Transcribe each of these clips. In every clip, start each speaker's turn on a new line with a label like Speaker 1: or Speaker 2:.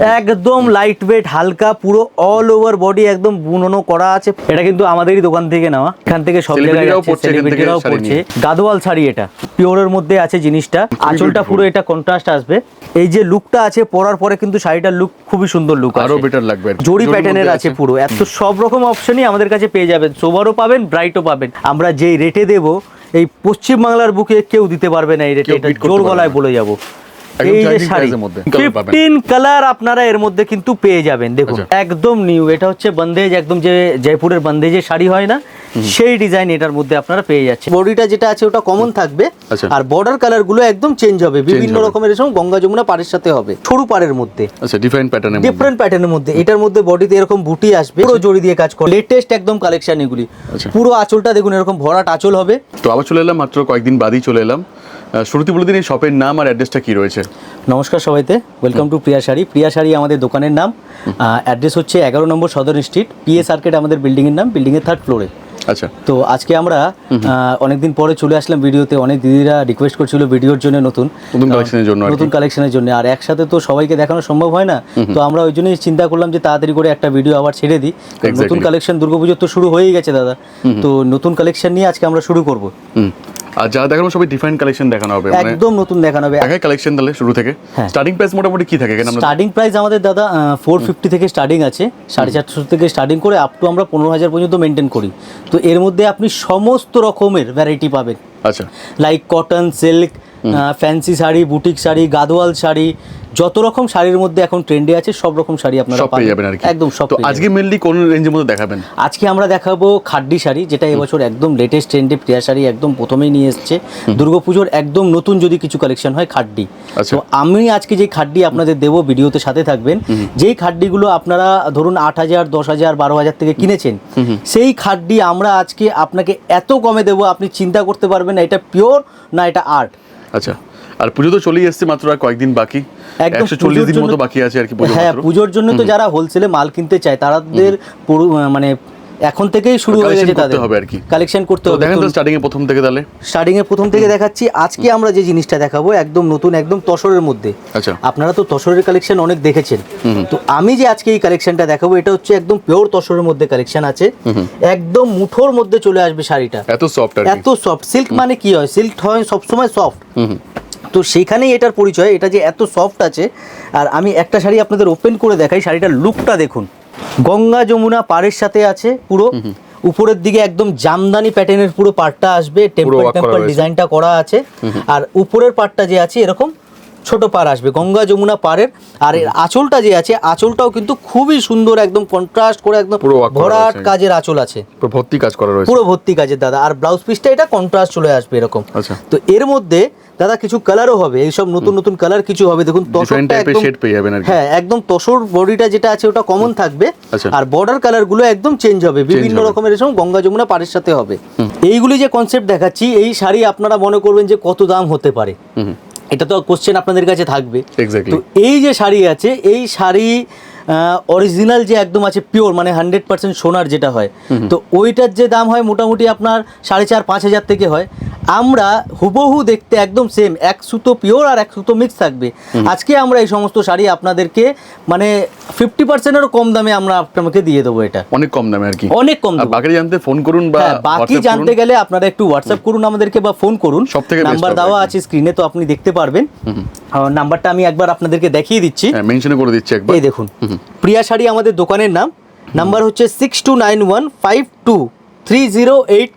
Speaker 1: একদম light weight হালকা পুরো অল ওভার বডি একদম বুননো করা আছে। এটা কিন্তু আমাদেরই দোকান থেকে নেওয়া। এখান থেকে সব জায়গায়
Speaker 2: নিয়ে।
Speaker 1: গাদোয়াল শাড়ি এটা। পিওরের মধ্যে আছে জিনিসটা। আঁচলটা পুরো এটা কন্ট্রাস্ট আসবে। এই যে লুকটা আছে পরার পরে কিন্তু শাড়িটার লুক খুবই সুন্দর লুক
Speaker 2: আরও বেটার লাগবে।
Speaker 1: জরি প্যাটার্নের আছে পুরো। এত সব রকম অপশনই আমাদের কাছে পেয়ে যাবেন। সোবারও পাবেন ব্রাইটও পাবেন। আমরা যেই রেটে দেব এই পশ্চিম বাংলার বুকে কেউ দিতে পারবে না এই রেটে এটা জোর গলায় বলে যাব। এই যে শাড়ি। ফিফটিন কালার আপনারা এর মধ্যে কিন্তু পেয়ে যাবেন। দেখুন
Speaker 2: আচ্ছা।
Speaker 1: একদম নিউ এটা হচ্ছে বন্দেজ একদম যে জয়পুরের বন্দেজের শাড়ি হয় না সেই ডিজাইন এটার মধ্যে আপনারা পেয়ে যাচ্ছেন। বডিটা যেটা আছে ওটা কমন থাকবে।
Speaker 2: আচ্ছা।
Speaker 1: আর বর্ডার কালারগুলো একদম চেঞ্জ হবে। বিভিন্ন রকমের এরকম গঙ্গা যমুনা পাড়ের সাথে হবে সরু পাড়ের মধ্যে।
Speaker 2: আচ্ছা ডিফারেন্ট প্যাটার্নের মধ্যে।
Speaker 1: ডিফারেন্ট প্যাটার্নের মধ্যে। এটার মধ্যে বডিতে এরকম বুটি আসবে পুরো জড়ি দিয়ে কাজ করে। লেটেস্ট একদম কালেকশন এগুলি।
Speaker 2: আচ্ছা।
Speaker 1: পুরো আঁচলটা দেখুন এরকম ভরাট আঁচল হবে।
Speaker 2: তো আবার চলে এলাম মাত্র কয়েকদিন বাদই চলে এলাম। শুরুতে বলে দিন এই শপের নাম আর অ্যাড্রেসটা কি রয়েছে।
Speaker 1: নমস্কার সবাইতে ওয়েলকাম টু প্রিয়া শাড়ি প্রিয়া শাড়ি আমাদের দোকানের নাম। অ্যাড্রেস হচ্ছে এগারো নম্বর সদর স্ট্রিট পিএ সার্কেট আমাদের বিল্ডিংয়ের নাম বিল্ডিংয়ের থার্ড ফ্লোরে
Speaker 2: আচ্ছা।
Speaker 1: তো আজকে আমরা অনেকদিন পরে চলে আসলাম ভিডিওতে অনেক দিদিরা রিকোয়েস্ট করছিল ভিডিওর জন্য নতুন।
Speaker 2: নতুন কালেকশনের জন্য।
Speaker 1: নতুন কালেকশনের জন্য। আর একসাথে তো সবাইকে দেখানো সম্ভব হয় না। তো আমরা ওই জন্যই চিন্তা করলাম যে তাড়াতাড়ি করে একটা ভিডিও আবার ছেড়ে দিই। নতুন. কালেকশন দুর্গাপুজোর তো শুরু হয়েই গেছে দাদা। তো নতুন কালেকশন নিয়ে আজকে আমরা শুরু করব।
Speaker 2: আর যা দেখানো সবই ডিফারেন্ট কালেকশন দেখানো হবে মানে
Speaker 1: একদম নতুন দেখানো হবে।
Speaker 2: একাই কালেকশন তাহলে শুরু থেকে।
Speaker 1: হ্যাঁ।
Speaker 2: স্টার্টিং প্রাইস মোটামুটি কি থাকে?
Speaker 1: স্টার্টিং প্রাইস আমাদের দাদা ফোর ফিফটি থেকে স্টার্টিং আছে সাড়ে চারশো থেকে স্টার্টিং করে আপ টু আমরা পনেরো হাজার পর্যন্ত মেনটেন করি। তো এর মধ্যে আপনি সমস্ত রকমের ভ্যারাইটি পাবেন।
Speaker 2: আচ্ছা।
Speaker 1: Like cotton silk fancy sari boutique sari Gadwal sari যত রকম শাড়ির মধ্যে এখন ট্রেন্ডে আছে সব রকম শাড়ি আপনারা
Speaker 2: পেয়ে যাবেন আর কি।
Speaker 1: একদম সব
Speaker 2: তো আজকে মেনলি কোন রেঞ্জের মধ্যে দেখাবেন?
Speaker 1: আজকে আমরা দেখাবো খাড্ডি শাড়ি যেটা এবছর একদম লেটেস্ট ট্রেন্ডে প্রিয়া শাড়ি একদম প্রথমেই নিয়ে এসছে। দুর্গাপুজোর একদম নতুন যদি কিছু কালেকশন হয় খাড্ডি।
Speaker 2: আচ্ছা।
Speaker 1: তো আমি আজকে যে খাড্ডি আপনাদের দেবো ভিডিওতে সাথে থাকবেন যেই খাড্ডিগুলো আপনারা ধরুন আট হাজার দশ হাজার বারো হাজার থেকে কিনেছেন সেই খাড্ডি আমরা আজকে আপনাকে এত কমে দেবো আপনি চিন্তা করতে পারবেন না এটা পিওর না এটা আর্ট
Speaker 2: আচ্ছা। আর পুজো তো চলেই এসছে মাত্র আর কয়েকদিন বাকি। একশো চল্লিশ দিন মতো বাকি আছে আর কি
Speaker 1: হ্যাঁ পুজোর জন্য তো যারা হোলসেলে মাল কিনতে চায় তাদের মানে এখন থেকেই শুরু হয়ে গেছে তাদের।
Speaker 2: হবে আর কি।
Speaker 1: কালেকশন করতে হবে।
Speaker 2: দেখেন তো স্টার্টিং এ প্রথম থেকে তাহলে।
Speaker 1: স্টার্টিং এর প্রথম থেকে দেখাচ্ছি আজকে আমরা যে জিনিসটা দেখাবো একদম নতুন একদম তসরের মধ্যে।
Speaker 2: আচ্ছা।
Speaker 1: আপনারা তো তসরের কালেকশন অনেক দেখেছেন। তো আমি যে আজকে এই কালেকশনটা দেখাবো এটা হচ্ছে একদম পিওর তসরের মধ্যে কালেকশন আছে। একদম মুঠোর মধ্যে চলে আসবে শাড়িটা।
Speaker 2: এত সফট
Speaker 1: এত সফট সিল্ক মানে কি হয়? সিল্ক হয় সবসময় সফট। তো সেইখানেই এটার পরিচয় এটা যে এত সফট আছে। আর আমি একটা শাড়ি আপনাদের ওপেন করে দেখাই শাড়িটার লুকটা দেখুন। গঙ্গা যমুনা পাড়ের সাথে আছে পুরো। উপরের দিকে একদম জামদানি প্যাটার্নের পুরো পাড়টা আসবে টেম্পল ডিজাইনটা করা আছে। আর উপরের পাড়টা যে আছে এরকম ছোট পাড় আসবে গঙ্গা যমুনা পাড়ের। আর এর আঁচলটা যে আছে আঁচলটাও কিন্তু খুবই সুন্দর একদম কন্ট্রাস্ট করে একদম
Speaker 2: পুরো
Speaker 1: ভরাট কাজের আঁচল আছে।
Speaker 2: পুরো ভর্তি কাজ করা রয়েছে।
Speaker 1: পুরো ভর্তি কাজের দাদা। আর ব্লাউজ পিসটা এটা কন্ট্রাস্ট চলে আসবে এরকম।
Speaker 2: আচ্ছা।
Speaker 1: তো এর মধ্যে দাদা কিছু কালারও হবে এইসব নতুন নতুন কালার কিছু হবে। দেখুন তসরটা একদম
Speaker 2: শেড পেয়ে যাবেন
Speaker 1: হ্যাঁ একদম তসর বডিটা যেটা আছে ওটা কমন থাকবে।
Speaker 2: আচ্ছা।
Speaker 1: আর বর্ডার কালারগুলো একদম চেঞ্জ হবে বিভিন্ন রকমের এসব গঙ্গা যমুনা পাড়ের সাথে হবে। এইগুলি যে কনসেপ্ট দেখাচ্ছি এই শাড়ি আপনারা মনে করবেন যে কত দাম হতে পারে। এটা তো কোশ্চেন আপনাদের কাছে থাকবে। তো এই যে শাড়ি আছে এই শাড়ি অরিজিনাল যে একদম আছে পিওর মানে হান্ড্রেড পার্সেন্ট সোনার যেটা হয় তো ওইটার যে দাম হয় মোটামুটি আপনার সাড়ে চার পাঁচ হাজার থেকে হয়। আমরা হুবহু দেখতে একদম সেম এক সুতো পিওর আর এক সুতো মিক্স থাকবে। আজকে আমরা এই সমস্ত শাড়ি আপনাদেরকে মানে ফিফটি পার্সেন্টেরও কম দামে আমরা আপনাকে দিয়ে দেবো এটা।
Speaker 2: অনেক কম দামে আর কি।
Speaker 1: অনেক কম দেবো।
Speaker 2: বাকি জানতে ফোন করুন বা
Speaker 1: হ্যাঁ বাকি জানতে গেলে আপনারা একটু হোয়াটসঅ্যাপ করুন আমাদেরকে বা ফোন করুন।
Speaker 2: সব থেকে
Speaker 1: নাম্বার দেওয়া আছে স্ক্রিনে তো আপনি দেখতে পারবেন। নাম্বারটা আমি একবার আপনাদেরকে দেখিয়ে দিচ্ছি।
Speaker 2: হ্যাঁ মেনশন করে দিচ্ছি একবার।
Speaker 1: এই দেখুন। প্রিয়া শাড়ি আমাদের দোকানের নাম। নাম্বার হচ্ছে six two nine one five two three zero eight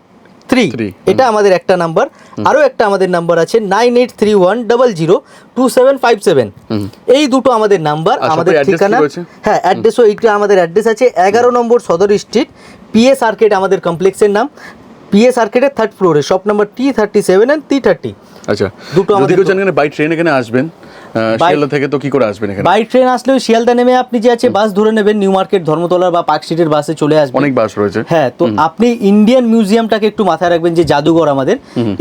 Speaker 1: three এটা আমাদের একটা নাম্বার আরও একটা আমাদের নাম্বার আছে nine eight three one double zero two seven five seven এই দুটো আমাদের নাম্বার আমাদের
Speaker 2: এর address
Speaker 1: ঠিকানা। হ্যাঁ অ্যাড্রেসও এইটা আমাদের অ্যাড্রেস আছে এগারো নম্বর সদর স্ট্রিট পিএ সার্কেট আমাদের কমপ্লেক্সের নাম। পিএ সার্কেটের থার্ড ফ্লোরে shop number T thirty seven and T thirty
Speaker 2: আচ্ছা
Speaker 1: দুটো আমাদের
Speaker 2: বাই ট্রেন এখানে আসবেন শিয়ালদা থেকে তো কি করে আসবেন এখানে?
Speaker 1: বাই ট্রেন আসলেও শিয়ালদা নেমে আপনি যে আছে বাস ধরে নেবেন নিউ মার্কেট ধর্মতলা বা পার্ক স্ট্রিটের বাসে চলে আসবেন।
Speaker 2: অনেক বাস রয়েছে।
Speaker 1: হ্যাঁ তো আপনি ইন্ডিয়ান মিউজিয়ামটাকে একটু মাথায় রাখবেন যে জাদুঘর আমাদের।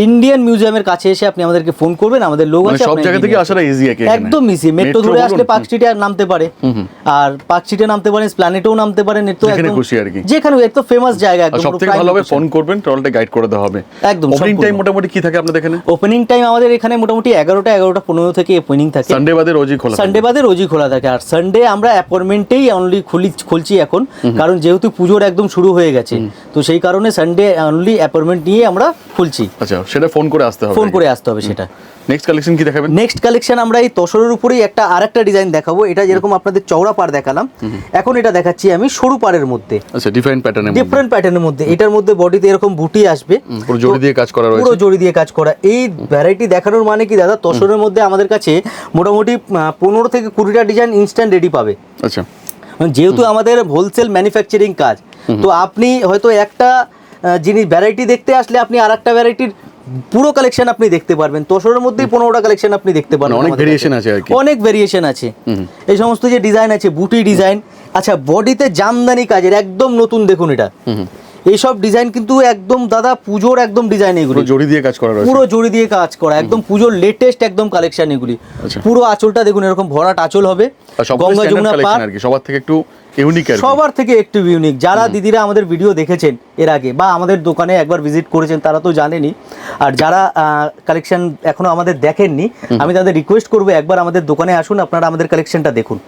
Speaker 1: ইন্ডিয়ান মিউজিয়ামের কাছে এসে আপনি আমাদেরকে ফোন করবেন আমাদের লোক
Speaker 2: মানে
Speaker 1: আছে
Speaker 2: সব জায়গা থেকে আসাটা ইজি
Speaker 1: একদম ইজি মেট্রো ধরে আসলে পার্ক স্ট্রিটে আর নামতে পারে। আর পার্ক স্ট্রিটে নামতে পারেন স্প্ল্যানেটেও নামতে পারেন এর তো
Speaker 2: যেখানে
Speaker 1: একদম
Speaker 2: খুশি আর কি।
Speaker 1: যেখানে ফেমাস জায়গা একদম
Speaker 2: সব থেকে ভালো হবে ফোন করবেন ট্রলটা গাইড করে দেওয়া হবে।
Speaker 1: একদম,
Speaker 2: ওপেনিং টাইম মোটামুটি কি থাকে আপনাদের এখানে?
Speaker 1: ওপেনিং টাইম আমাদের এখানে মোটামুটি এগারোটা এগারোটা পনেরো থেকে ওপেনিং থাকে।
Speaker 2: সানডে বাদে রোজই খোলা
Speaker 1: সানডে বাদে রোজই খোলা থাকে। আর সানডে আমরা অ্যাপয়েন্টমেন্টেই অনলি খুলি খুলছি এখন। কারণ যেহেতু পুজোর একদম শুরু হয়ে গেছে তো সেই কারণে সানডে অনলি অ্যাপয়েন্টমেন্ট নিয়ে আমরা খুলছি।
Speaker 2: আচ্ছা সেটা ফোন করে আসতে হবে
Speaker 1: ফোন করে আসতে হবে সেটা।
Speaker 2: নেক্সট কালেকশন কি দেখাবেন?
Speaker 1: নেক্সট কালেকশন আমরা এই তসরের উপরেই একটা আরেকটা ডিজাইন দেখাবো। এটা যেরকম আপনাদের চওড়া পাড় দেখালাম। এখন এটা দেখাচ্ছি আমি সরু পাড়ের মধ্যে।
Speaker 2: আচ্ছা ডিফারেন্ট প্যাটার্নের মধ্যে।
Speaker 1: ডিফারেন্ট প্যাটার্নের মধ্যে। এটার মধ্যে বডিতে এরকম বুটি আসবে।
Speaker 2: পুরো জড়ি দিয়ে কাজ করা
Speaker 1: পুরো জড়ি দিয়ে কাজ করা। এই ভ্যারাইটি দেখানোর মানে কি দাদা? তসরের মধ্যে আমাদের কাছে মোটামুটি পনেরো থেকে কুড়িটা ডিজাইন ইনস্ট্যান্ট রেডি পাবে।
Speaker 2: আচ্ছা।
Speaker 1: যেহেতু আমাদের হোলসেল ম্যানুফ্যাকচারিং কাজ তো আপনি হয়তো একটা জিনিস ভ্যারাইটি দেখতে আসলে আপনি আর একটা ভ্যারাইটির পুরো কালেকশন আপনি দেখতে পারবেন। তোষরের মধ্যেই পনেরোটা কালেকশন আপনি দেখতে পারবেন
Speaker 2: মানে অনেক
Speaker 1: ভেরিয়েশন
Speaker 2: আছে আর কি।
Speaker 1: অনেক ভেরিয়েশন আছে। এই সমস্ত যে ডিজাইন আছে বুটি ডিজাইন আচ্ছা বডিতে জামদানি কাজের একদম নতুন দেখুন এটা। এইসব ডিজাইন কিন্তু একদম দাদা পুজোর একদম ডিজাইন এগুলো।
Speaker 2: জড়ি দিয়ে কাজ করা
Speaker 1: পুরো জড়ি দিয়ে কাজ করা একদম পুজোর লেটেস্ট একদম কালেকশন এগুলি।
Speaker 2: আচ্ছা।
Speaker 1: পুরো আঁচলটা দেখুন এরকম ভরাট আঁচল হবে। গঙ্গা যমুনা পার
Speaker 2: আর কি সবার থেকে একটু ইউনিক
Speaker 1: সবার থেকে একটু ইউনিক যারা দিদিরা আমাদের ভিডিও দেখেছেন এর আগে বা আমাদের দোকানে একবার ভিজিট করেছেন তারা তো জানেনই। আর যারা কালেকশন এখনও আমাদের দেখেননি আমি তাদের রিকোয়েস্ট করব একবার আমাদের দোকানে আসুন আপনারা আমাদের কালেকশনটা দেখুন।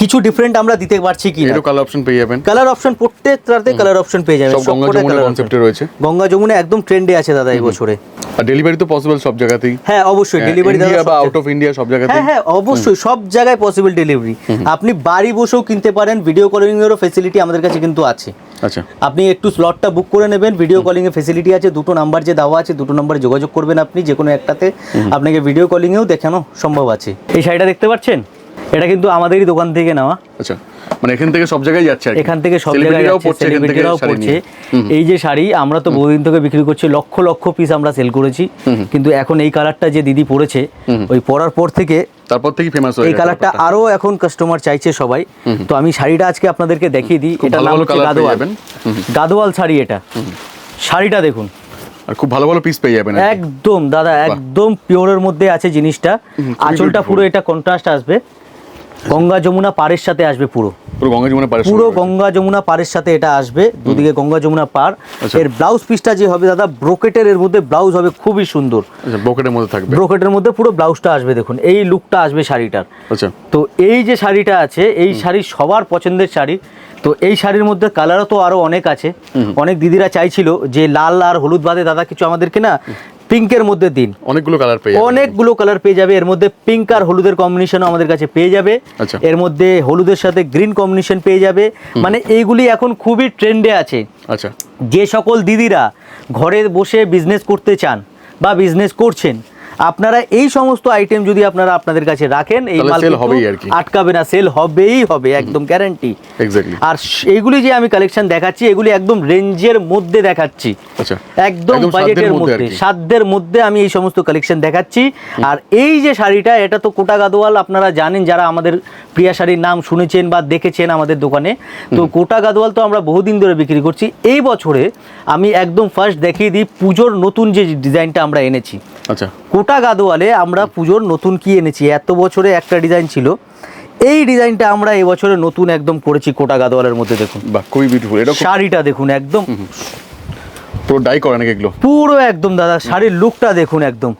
Speaker 1: কিছু ডিফারেন্ট আমরা দিতে পারছি কি
Speaker 2: এরও কালার অপশন পেয়ে যাবেন।
Speaker 1: কালার অপশন প্রত্যেকটাতে কালার অপশন পেয়ে যাবেন।
Speaker 2: সব গঙ্গা যমুনা কনসেপ্টে রয়েছে।
Speaker 1: গঙ্গা যমুনা একদম ট্রেন্ডে আছে দাদা এই বছরে।
Speaker 2: আর ডেলিভারি তো পসিবল সব জায়গাতেই।
Speaker 1: হ্যাঁ অবশ্যই। ডেলিভারি
Speaker 2: ইন্ডিয়া বা আউট অফ ইন্ডিয়া সব জায়গাতেই।
Speaker 1: হ্যাঁ হ্যাঁ অবশ্যই। সব জায়গায় পসিবল ডেলিভারি আপনি বাড়ি বসেও কিনতে পারেন। ভিডিও কলিং এরও ফেসিলিটি আমাদের কাছে কিন্তু আছে।
Speaker 2: আচ্ছা।
Speaker 1: আপনি একটু স্লটটা বুক করে নেবেন। ভিডিও কলিং এর ফেসিলিটি আছে। দুটো নাম্বার যে দেওয়া আছে দুটো নাম্বারে যোগাযোগ করবেন আপনি। যে কোনো একটাতে আপনাকে ভিডিও কলিং এও দেখানো সম্ভব আছে। এই শাড়িটা দেখতে পাচ্ছেন? এটা কিন্তু আমাদেরই দোকান থেকে নেওয়া।
Speaker 2: আচ্ছা মানে এখান থেকে সব জায়গায় যাচ্ছে
Speaker 1: এখান থেকে সব জায়গায় যাচ্ছে
Speaker 2: পড়ছে
Speaker 1: সেলিব্রিটিরাও পড়ছে। এই যে শাড়ি আমরা তো বহুদিন থেকে বিক্রি করছি লক্ষ লক্ষ পিস আমরা সেল করেছি। কিন্তু এখন এই কালারটা যে দিদি পরেছে ওই পরার পর থেকে
Speaker 2: তারপর থেকে ফেমাস হয়ে
Speaker 1: এই কালারটা আরও এখন কাস্টমার চাইছে সবাই। তো আমি শাড়িটা আজকে আপনাদেরকে দেখিয়ে দিই। এটা নাম হচ্ছে গাদোয়াল গাদোয়াল শাড়ি এটা। শাড়িটা দেখুন।
Speaker 2: আর খুব ভালো ভালো পিস পেয়ে যাবেন
Speaker 1: একদম দাদা একদম পিওরের মধ্যে আছে জিনিসটা। আঁচলটা পুরো এটা কন্ট্রাস্ট আসবে। গঙ্গা যমুনা পাড়ের সাথে আসবে পুরো।
Speaker 2: পুরো গঙ্গা যমুনা পারে
Speaker 1: পুরো গঙ্গা যমুনা পাড়ের সাথে এটা আসবে দুদিকে গঙ্গা যমুনা পার
Speaker 2: আচ্ছা।
Speaker 1: এর ব্লাউজ পিসটা যে হবে দাদা ব্রোকেটের এর মধ্যে ব্লাউজ হবে খুবই সুন্দর।
Speaker 2: আচ্ছা বকেটের মধ্যে থাকবে।
Speaker 1: ব্রোকেটের মধ্যে পুরো ব্লাউজটা আসবে দেখুন। এই লুকটা আসবে শাড়িটার।
Speaker 2: আচ্ছা।
Speaker 1: তো এই যে শাড়িটা আছে এই শাড়ি সবার পছন্দের শাড়ি। তো এই শাড়ির মধ্যে কালারও তো আরও অনেক আছে। অনেক দিদিরা চাইছিল যে লাল আর হলুদ বাদে দাদা কিছু আমাদেরকে না পিঙ্কের মধ্যে দিন।
Speaker 2: অনেকগুলো কালার পেয়ে
Speaker 1: অনেকগুলো কালার পেয়ে যাবে। এর মধ্যে পিঙ্ক আর হলুদের কম্বিনেশনও আমাদের কাছে পেয়ে যাবে।
Speaker 2: আচ্ছা।
Speaker 1: এর মধ্যে হলুদের সাথে গ্রিন কম্বিনেশন পেয়ে যাবে। মানে এইগুলি এখন খুবই ট্রেন্ডে আছে।
Speaker 2: আচ্ছা।
Speaker 1: যে সকল দিদিরা ঘরে বসে বিজনেস করতে চান বা বিজনেস করছেন আপনারা এই সমস্ত আইটেম যদি আপনারা আপনাদের কাছে রাখেন এই মাল। আটকাবে না সেল হবেই হবে একদম গ্যারান্টি
Speaker 2: এক্স্যাক্টলি
Speaker 1: আর এইগুলি যে আমি কালেকশন দেখাচ্ছি এগুলি একদম রেঞ্জের মধ্যে দেখাচ্ছি।
Speaker 2: আচ্ছা।
Speaker 1: একদম বাজেটের
Speaker 2: মধ্যে
Speaker 1: মধ্যে সাধ্যের মধ্যে আমি এই সমস্ত কালেকশন দেখাচ্ছি। আর এই যে শাড়িটা এটা তো কোটা গাদোয়াল আপনারা জানেন যারা আমাদের প্রিয়া শাড়ির নাম শুনেছেন বা দেখেছেন আমাদের দোকানে তো কোটা গাদোয়াল তো আমরা বহুদিন ধরে বিক্রি করছি। এই বছরে আমি একদম ফার্স্ট দেখিয়ে দিই পুজোর নতুন যে ডিজাইনটা আমরা এনেছি।
Speaker 2: আচ্ছা।
Speaker 1: কোটা গাদোয়ালে আমরা পুজোর নতুন কি এনেছি? এত বছরে একটা ডিজাইন ছিল। এই ডিজাইনটা আমরা এবছরে নতুন একদম করেছি কোটা গাদোয়ালের মধ্যে দেখুন।
Speaker 2: বাহ খুবই বিউটিফুল এটা
Speaker 1: শাড়িটা দেখুন একদম।
Speaker 2: পুরো ডাই করা নাকি এগুলো?
Speaker 1: পুরো একদম দাদা শাড়ির লুকটা দেখুন একদম।